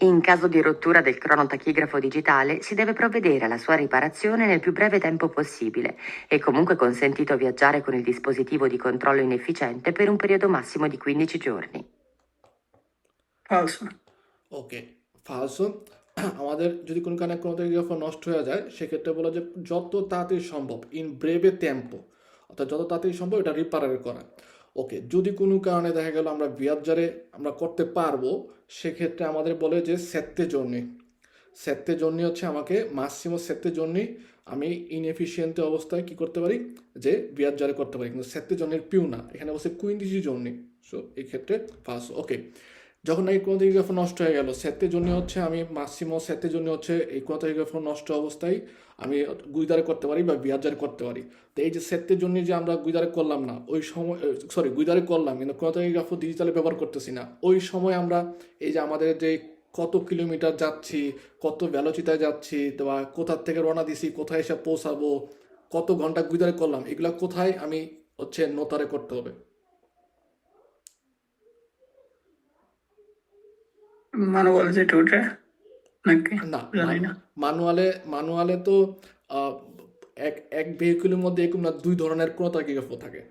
In caso di rottura del cronotachigrafo digitale si deve provvedere alla sua riparazione nel più breve tempo possibile. È comunque consentito viaggiare con il dispositivo di controllo inefficiente per un periodo massimo di 15 giorni. falso ওকে ফালসো আমাদের যদি কোনো কারণে কোনো Telegraph নষ্ট হয়ে যায় সেক্ষেত্রে বলা যে যত তাড়াতাড়ি সম্ভব ইন ব্রেভে টেম্পো অর্থাৎ যত তাড়াতাড়ি সম্ভব এটা রিপারার করা ওকে, যদি কোনো কারণে দেখা গেল আমরা বিয়াজারে আমরা করতে পারব, সেক্ষেত্রে আমাদের বলে যে সেত্তে জন্যে। সেত্তে জন্যে হচ্ছে আমাকে মাসিমো সেত্তে জন্যে আমি ইনএফিসিয়েন্ট অবস্থায় কি করতে পারি? যে বিয়াজারে করতে পারি। কিন্তু সেত্তে জন্যের পিউ না। এখানে অবশ্যই কুইন্ডিজি জন্যে। সো এক্ষেত্রে ক্ষেত্রে ফার্স্ট ওকে যখন এই কোনো টেলিগ্রাফ নষ্ট হয়ে গেল সেতের জন্য হচ্ছে আমি মাসিমো সেতের জন্য হচ্ছে এই কোনো টেলিগ্রাফ নষ্ট অবস্থায় আমি গুইদারে করতে পারি বা বিয়াজারে করতে পারি। তো এই যে সেতের জন্য যে আমরা গুইদারে করলাম না, ওই সময় সরি গুইদারে করলাম, কিন্তু কোনো ডিজিটালে ব্যবহার করতেছি না। ওই সময় আমরা এই যে আমাদের যে কত কিলোমিটার যাচ্ছি, কত ভ্যালোচিতায় যাচ্ছি, বা কোথার থেকে রওনা দিছি, কোথায় এসে পৌঁছাবো, কত ঘণ্টা গুইদারে করলাম, এগুলো কোথায় আমি হচ্ছে নোতারে করতে হবে। Manual যেটা ওটা নাকি? না জানি না। ম্যানুয়ালে ম্যানুয়ালে তো আহ, এক এক ভেহিকুলের মধ্যে এরকম না দুই ধরনের কোনো তাকিগ্রাফ থাকে.